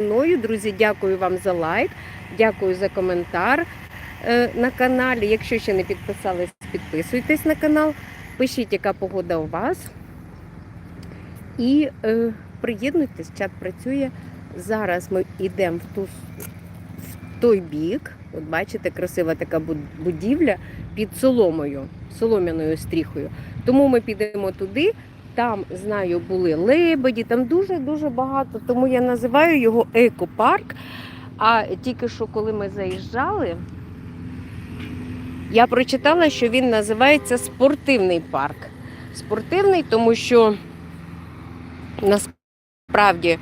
мною. Друзі, дякую вам за лайк, дякую за коментар е, на каналі. Якщо ще не підписались, підписуйтесь на канал, пишіть, яка погода у вас. І е, приєднуйтесь, чат працює. Зараз ми йдемо в, ту, в той бік. От бачите, красива така будівля під соломою, солом'яною стріхою. Тому ми підемо туди. Там, знаю, були лебеді, там дуже-дуже багато. Тому я називаю його екопарк. А тільки що, коли ми заїжджали, я прочитала, що він називається спортивний парк. Спортивний, тому що насправді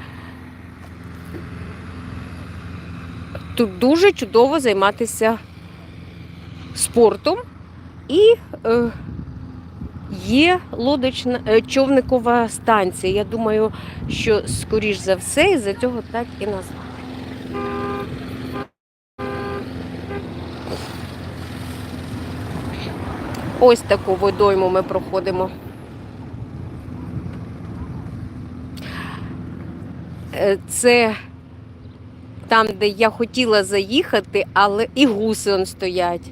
тут дуже чудово займатися спортом і е, є лодочна е, човникова станція. Я думаю, що скоріш за все із-за цього так і назвали. Ось таку водойму ми проходимо. Е, Це там, де я хотіла заїхати, але і гуси он стоять.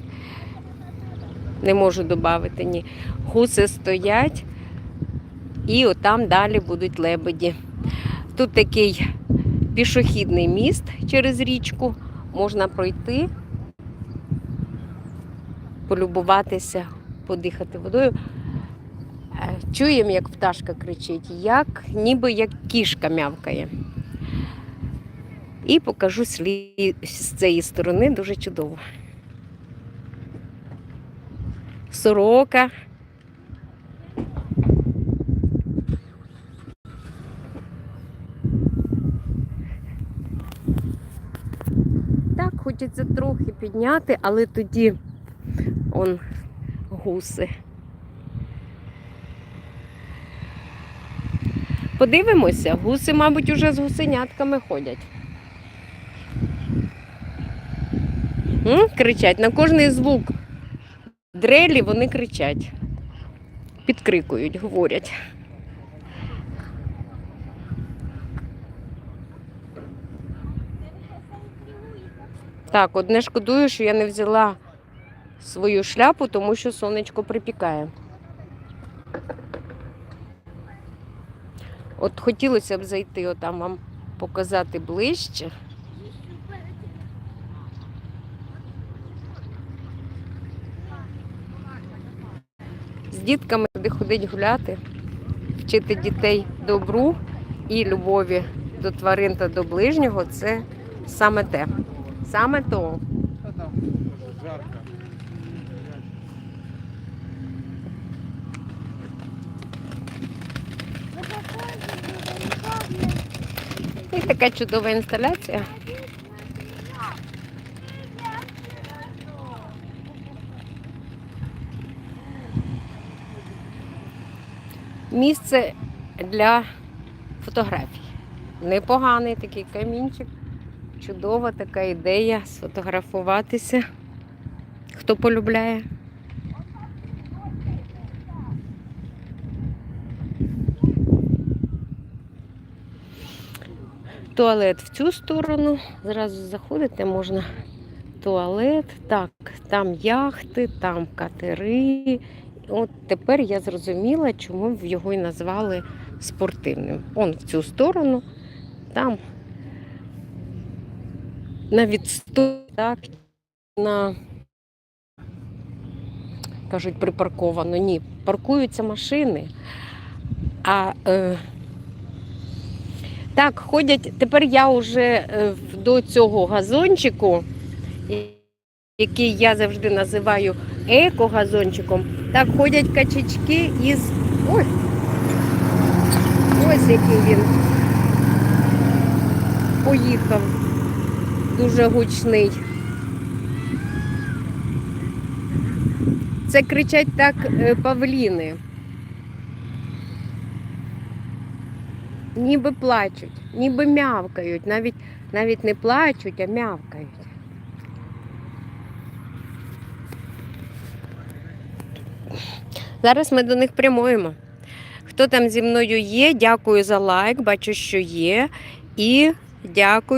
Не можу додати, ні. Гуси стоять, і отам далі будуть лебеді. Тут такий пішохідний міст через річку. Можна пройти, полюбуватися, подихати водою. Е, Чуємо, як пташка кричить, як ніби як кішка мявкає. І покажу слід з цієї сторони дуже чудово. Сорока. Так, хочеться трохи підняти, але тоді он гуси. Подивимося, гуси, мабуть, уже з гусенятками ходять. М? Кричать на кожний звук дрелі вони кричать, підкрикують, говорять. Так, одне шкодую, що я не взяла свою шляпу, тому що сонечко припікає. От хотілося б зайти, отам вам показати ближче. З дітками туди ходить гуляти, вчити дітей добру і любові до тварин та до ближнього це саме те. Саме то. Жарко. І така чудова інсталяція. Місце для фотографій. Непоганий такий камінчик. Чудова така ідея сфотографуватися. Хто полюбляє. Туалет в цю сторону. Зразу заходити можна. Туалет. Так, там яхти, там катери. От тепер я зрозуміла, чому його і назвали спортивним. Он в цю сторону, там на відстой, так, на кажуть, припарковано. Ні, паркуються машини. А е, так, ходять. Тепер я вже е, до цього газончику, який я завжди називаю еко-газончиком. Так ходять качечки із. Ой! Ось який він поїхав. Дуже гучний. Це кричать так е, павліни. Ніби плачуть, ніби мявкають, навіть, навіть не плачуть, а мявкають. Зараз ми до них прямуємо. Хто там зі мною є, дякую за лайк, бачу, що є. І дякую.